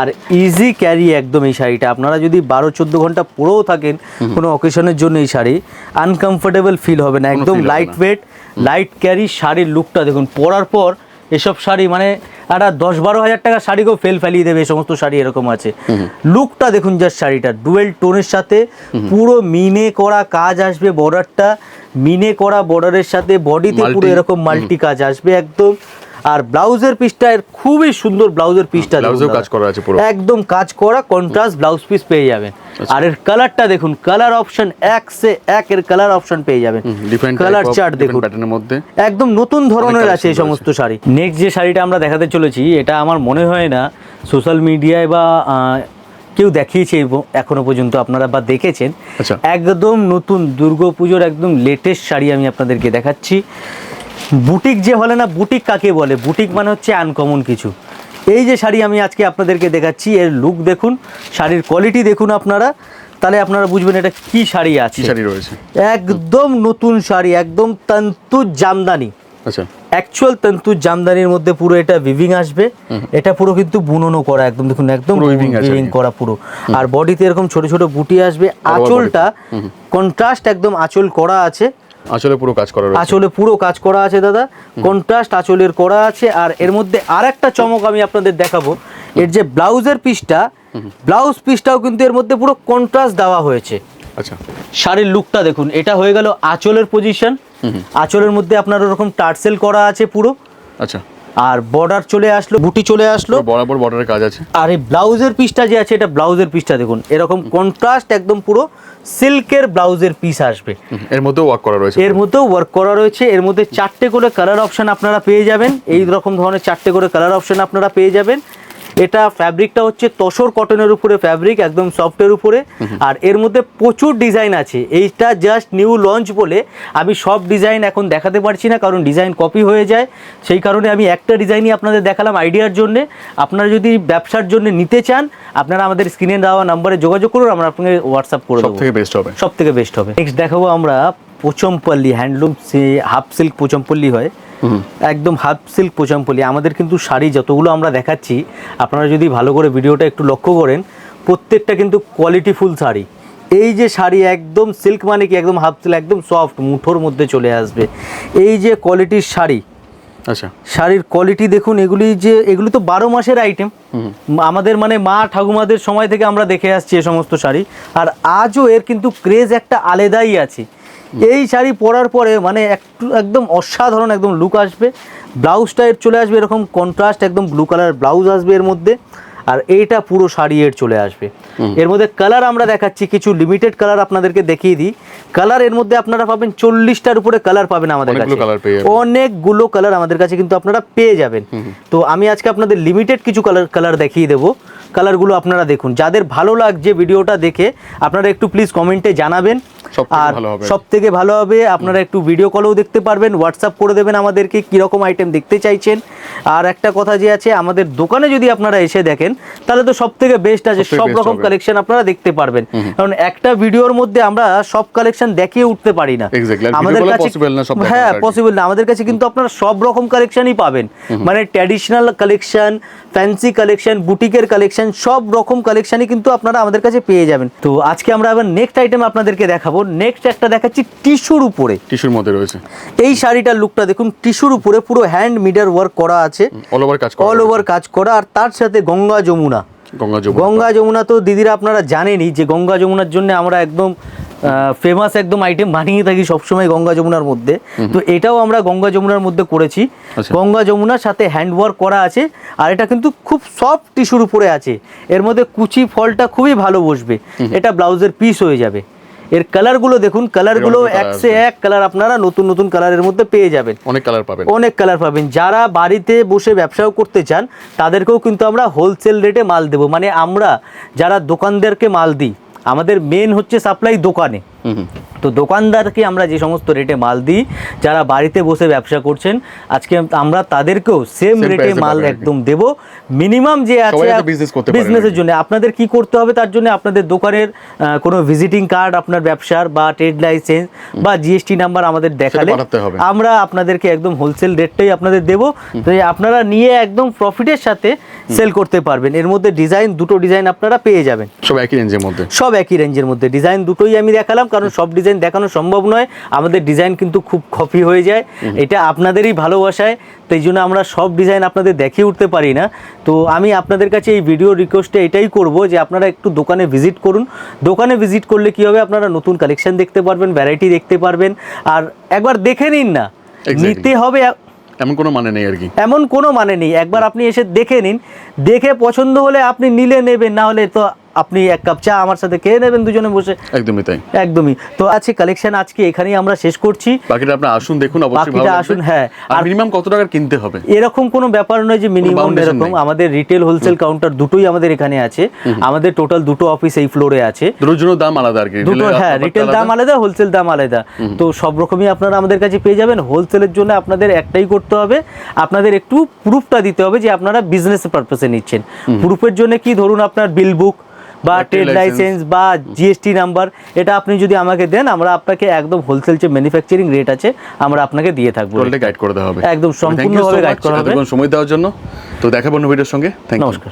Speaker 1: আর ইজি ক্যারি একদম এই শাড়িটা। আপনারা যদি বারো চোদ্দ ঘণ্টা পরেও থাকেন কোনো অকেশনের জন্য এই শাড়ি আনকমফোর্টেবল ফিল হবে না একদম লাইট ওয়েট লাইট ক্যারি শাড়ির লুকটা দেখুন। পরার পর এসব শাড়ি মানে একটা দশ বারো হাজার টাকা শাড়িকেও ফেল ফেলিয়ে দেবে এই সমস্ত শাড়ি এরকম আছে। লুকটা দেখুন যার শাড়িটা ডুয়েল টোনের সাথে পুরো মিনে করা কাজ আসবে বর্ডারটা মিনে করা বর্ডারের সাথে বডিতে পুরো এরকম মাল্টি কাজ আসবে একদম। আর ব্লাউজের পিসটা এর খুবই সুন্দর ব্লাউজের পিসটা
Speaker 2: ব্লাউজেও কাজ করা আছে পুরো।
Speaker 1: একদম কাজ করা কন্ট্রাস্ট ব্লাউজ পিস পেয়ে যাবেন। আর এর কালারটা দেখুন কালার অপশন এক সে এক এর কালার অপশন পেয়ে যাবেন। কালার চার্ট দেখুন।
Speaker 2: প্যাটার্নের মধ্যে।
Speaker 1: একদম নতুন ধরনের আছে এই সমস্ত শাড়ি। নেক্সট যে শাড়িটা আমরা দেখাতে চলেছি এটা আমার মনে হয় না সোশ্যাল মিডিয়ায় বা কেউ দেখিয়েছে এখনও পর্যন্ত আপনারা বা দেখেছেন।
Speaker 2: আচ্ছা।
Speaker 1: একদম নতুন দুর্গাপুজোর একদম লেটেস্ট শাড়ি আমি আপনাদেরকে দেখাচ্ছি। বুটিক যে বলে না বুটিক কাকে বলে? বুটিক মানে হচ্ছে আনকমন কিছু। এই যে শাড়ি আমি আজকে আপনাদেরকে দেখাচ্ছি এর লুক দেখুন শাড়ির কোয়ালিটি দেখুন আপনারা তাহলে আপনারা বুঝবেন এটা কি শাড়ি আছে।
Speaker 2: শাড়ি রয়েছে?
Speaker 1: একদম নতুন শাড়ি একদম তন্তু জামদানি।
Speaker 2: আচ্ছা।
Speaker 1: অ্যাকচুয়াল তন্তু জামদানির মধ্যে পুরো এটা ভিভিং আসবে। এটা পুরো কিন্তু বুননো করা একদম দেখুন একদম ভিভিং করা পুরো। আর বডিতে এরকম ছোট ছোট বুটি আসবে। আঁচলটা কন্ট্রাস্ট একদম আঁচল করা আছে।
Speaker 2: আসলে পুরো কাজ করা
Speaker 1: আঁচলে পুরো কাজ করা আছে দাদা। কন্ট্রাস্ট আঁচলের করা আছে আর এর মধ্যে আর একটা চমক আমি আপনাদের দেখাবো। এর যে ব্লাউজের পিসটা ব্লাউজ পিসটাও কিন্তু এর মধ্যে পুরো কন্ট্রাস্ট দেওয়া হয়েছে।
Speaker 2: আচ্ছা।
Speaker 1: শাড়ির লুকটা দেখুন এটা হয়ে গেল আঁচলের পজিশন আঁচলের মধ্যে আপনার ওরকম টার্সেল করা আছে পুরো।
Speaker 2: আচ্ছা।
Speaker 1: আর বর্ডার চলে আসলো বুটি চলে আসলো।
Speaker 2: বরাবর বর্ডারের কাজ আছে।
Speaker 1: আর এই ব্লাউজের পিসটা যে আছে এটা ব্লাউজের পিসটা দেখুন। এরকম কন্ট্রাস্ট একদম পুরো সিল্কের ব্লাউজের পিস আসবে।
Speaker 2: এর মধ্যেও ওয়ার্ক করা রয়েছে।
Speaker 1: এর মধ্যেও ওয়ার্ক করা রয়েছে। এর মধ্যে চারটে করে কালার অপশন আপনারা পেয়ে যাবেন। এই রকম ধরনের চারটে করে কালার অপশন আপনারা পেয়ে যাবেন। এটা ফ্যাব্রিকটা হচ্ছে তসর কটনের উপরে ফ্যাব্রিক একদম সফটের উপরে। আর এর মধ্যে প্রচুর ডিজাইন আছে। এইটা জাস্ট নিউ লঞ্চ বলে আমি সব ডিজাইন এখন দেখাতে পারছি না কারণ ডিজাইন কপি হয়ে যায়। সেই কারণে আমি একটা ডিজাইনই আপনাদের দেখালাম আইডিয়ার জন্য। আপনারা যদি ব্যবসার জন্য নিতে চান আপনারা আমাদের স্ক্রিনে দেওয়া নাম্বারে যোগাযোগ করুন আমরা আপনাকে হোয়াটসঅ্যাপ করে
Speaker 2: সব থেকে বেস্ট হবে।
Speaker 1: সব থেকে বেস্ট হবে। নেক্সট দেখাবো আমরা Pochampally handloom half silk Pochampally হয়। একদম হাফ সিল্ক পোচমপল্লি। আমাদের কিন্তু শাড়ি যতগুলো আমরা দেখাচ্ছি আপনারা যদি ভালো করে ভিডিওটা একটু লক্ষ্য করেন প্রত্যেকটা কিন্তু কোয়ালিটিফুল শাড়ি। এই যে শাড়ি একদম সিল্ক মানে কি একদম হাফ সিল্ক একদম সফট মুঠোর মধ্যে চলে আসবে। এই যে কোয়ালিটির শাড়ি
Speaker 2: আচ্ছা।
Speaker 1: শাড়ির কোয়ালিটি দেখুন এগুলি যে এগুলি তো বারো মাসের আইটেম আমাদের মানে মা ঠাকুমাদের সময় থেকে আমরা দেখে আসছি এ সমস্ত শাড়ি। আর আজও এর কিন্তু ক্রেজ একটা আলাদাই আছে। এই শাড়ি পরার পরে মানে একটু একদম অসাধারণ একদম লুক আসবে। ব্লাউজটা এর চলে আসবে এরকম কন্ট্রাস্ট একদম ব্লু কালার ব্লাউজ আসবে এর মধ্যে। আর এইটা পুরো শাড়ি এর চলে আসবে। এর মধ্যে কালার আমরা দেখাচ্ছি কিছু লিমিটেড কালার আপনাদেরকে দেখিয়ে দিই। কালারের মধ্যে আপনারা পাবেন চল্লিশটার উপরে কালার পাবেন আমাদের কাছে। অনেকগুলো কালার আমাদের কাছে কিন্তু আপনারা পেয়ে যাবেন। তো আমি আজকে আপনাদের লিমিটেড কিছু কালার কালার দেখিয়ে দেবো। কালারগুলো আপনারা দেখুন। যাদের ভালো লাগছে ভিডিওটা দেখে আপনারা একটু প্লিজ কমেন্টে জানাবেন। আর সব থেকে ভালো হবে আপনারা একটু ভিডিও কলেও দেখতে পারবেন হোয়াটসঅ্যাপ করে দেবেন আমাদেরকে কীরকম আইটেম দেখতে চাইছেন। আর একটা কথা যে আছে আমাদের দোকানে যদি আপনারা এসে দেখেন তাহলে তো সব থেকে বেস্ট আছে সব রকম কালেকশন আপনারা দেখতে পারবেন। কারণ একটা ভিডিওর মধ্যে আমরা সব কালেকশন দেখিয়ে উঠতে পারি না।
Speaker 2: আমাদের দেখানো
Speaker 1: হ্যাঁ পসিবল না। আমাদের কাছে কিন্তু আপনারা সব রকম কালেকশনই পাবেন। মানে ট্র্যাডিশনাল কালেকশন ফ্যান্সি কালেকশন বুটিকের কালেকশন সব রকম কালেকশনই কিন্তু আপনারা আমাদের কাছে পেয়ে যাবেন। তো আজকে আমরা আবার নেক্সট আইটেম আপনাদেরকে দেখাবো। নেক্সট একটা দেখাচ্ছি টিস্যুর উপরে।
Speaker 2: টিস্যুর মধ্যে রয়েছে।
Speaker 1: এই শাড়িটার লুকটা দেখুন টিস্যুর উপরে পুরো হ্যান্ড মিডার ওয়ার্ক করা আছে।
Speaker 2: অল ওভার কাজ
Speaker 1: অল ওভার কাজ করা আর তার সাথে গঙ্গা যমুনা।
Speaker 2: গঙ্গা যমুনা।
Speaker 1: গঙ্গা যমুনা তো দিদিরা আপনারা জানেনই যে গঙ্গা যমুনার জন্য আমরা একদম ফেমাস একদম আইটেম বানিয়ে থাকি সবসময় গঙ্গা যমুনার মধ্যে। তো এটাও আমরা গঙ্গা যমুনার মধ্যে করেছি।
Speaker 2: আচ্ছা।
Speaker 1: গঙ্গা যমুনার সাথে হ্যান্ড ওয়ার্ক করা আছে আর এটা কিন্তু খুব সফট টিস্যুর উপরে আছে। এর মধ্যে কুচি ফলটা খুবই ভালো বসবে। এটা ব্লাউজের পিস হয়ে যাবে। এর কালারগুলো দেখুন কালারগুলো
Speaker 2: এক
Speaker 1: একসে এক কালার আপনারা নতুন নতুন কালারের মধ্যে পেয়ে যাবেন।
Speaker 2: অনেক কালার পাবেন।
Speaker 1: অনেক কালার পাবেন। যারা বাড়িতে বসে ব্যবসাও করতে চান তাদেরকেও কিন্তু আমরা হোলসেল রেটে মাল দেব। মানে আমরা যারা দোকানদারকে মাল দিই আমাদের মেন হচ্ছে সাপ্লাই দোকানে। তো দোকানদারকে আমরা যে সমস্ত রেটে মাল দিই যারা বাড়িতে বসে ব্যবসা করছেন আজকে আমরা তাদেরকেও সেম রেটে মাল। একদম দেব। মিনিমাম যে আছে বিজনেসের জন্য। আপনাদের কি করতে হবে তার জন্য আপনাদের দোকানের কোনো ভিজিটিং কার্ড আপনার ব্যবসার বা ট্রেড লাইসেন্স বা জিএসটি নাম্বার আমাদের দেখালে। আমরা আপনাদেরকে একদম হোলসেল রেটটাই আপনাদের দেবো। তো আপনারা নিয়ে একদম প্রফিটের সাথে সেল করতে পারবেন। এর মধ্যে ডিজাইন দুটো ডিজাইন আপনারা পেয়ে যাবেন।
Speaker 2: সব একই রেঞ্জের মধ্যে?
Speaker 1: সব একই রেঞ্জের মধ্যে। ডিজাইন দুটোই আমি দেখালাম। কারণ সব ডিজাইন দেখানো সম্ভব নয়। আমাদের ডিজাইন কিন্তু খুব কপি হয়ে যায়। এটা আপনাদেরই ভালোবাসায়। তাই জন্য আমরা সব ডিজাইন আপনাদের দেখিয়ে উঠতে পারি না। তো আমি আপনাদের কাছে এই ভিডিও রিকোয়েস্টে এটাই করব যে আপনারা একটু দোকানে ভিজিট করুন। দোকানে ভিজিট করলে কি হবে? আপনারা নতুন কালেকশন দেখতে পারবেন ভ্যারাইটি দেখতে পারবেন। আর একবার দেখে নিন না. নিতে হবে
Speaker 2: এমন কোনো মানে নেই আর কি।
Speaker 1: এমন কোনো মানে নেই। একবার আপনি এসে দেখে নিন। দেখে পছন্দ হলে আপনি নিলে নেবেন না হলে তো আপনি এক কাপ চা আমার সাথে খেয়ে নেবেন দুজনে বসে।
Speaker 2: একদমই তাই।
Speaker 1: একদমই। তো আছে কালেকশন আজকে এখানেই আমরা শেষ করছি।
Speaker 2: বাকিটা আপনি আসুন দেখুন অবশ্যই ভালো
Speaker 1: বাকিটা আসুন, হ্যাঁ।
Speaker 2: আর মিনিমাম কত টাকার কিনতে হবে?
Speaker 1: এরকম কোনো ব্যাপার নয় যে মিনিমাম এরকম। আমাদের রিটেল হোলসেল কাউন্টার দুটোই আমাদের এখানে আছে। আমাদের টোটাল দুটো অফিস এই ফ্লোরে আছে।
Speaker 2: দুটোর জন্য দাম আলাদা আর কি।
Speaker 1: দুটো হ্যাঁ রিটেল দাম
Speaker 2: আলাদা।
Speaker 1: আলাদা হোলসেল দাম আলাদা। তো সব রকমই আপনারা আমাদের কাছে পেয়ে যাবেন। হোলসেলের জন্য আপনাদের একটাই করতে হবে আপনাদের একটু প্রুফটা দিতে হবে যে আপনারা বিজনেস পারপাসে নিচ্ছেন। প্রুফের জন্য কি? ধরুন আপনার বিল বুক বা ট্রেড লাইসেন্স বা জিএসটি নাম্বার এটা আপনি যদি আমাকে দেন আমরা আপনাকে একদম হোলসেল যে ম্যানুফ্যাকচারিং রেট আছে আমরা আপনাকে দিয়ে থাকব
Speaker 2: গাইড করে দেওয়া হবে।
Speaker 1: একদম সম্পূর্ণভাবে গাইড করা হবে।
Speaker 2: সময় দেওয়ার জন্য। তো দেখাবো ভিডিওর সঙ্গে। থ্যাংক ইউ
Speaker 1: নমস্কার।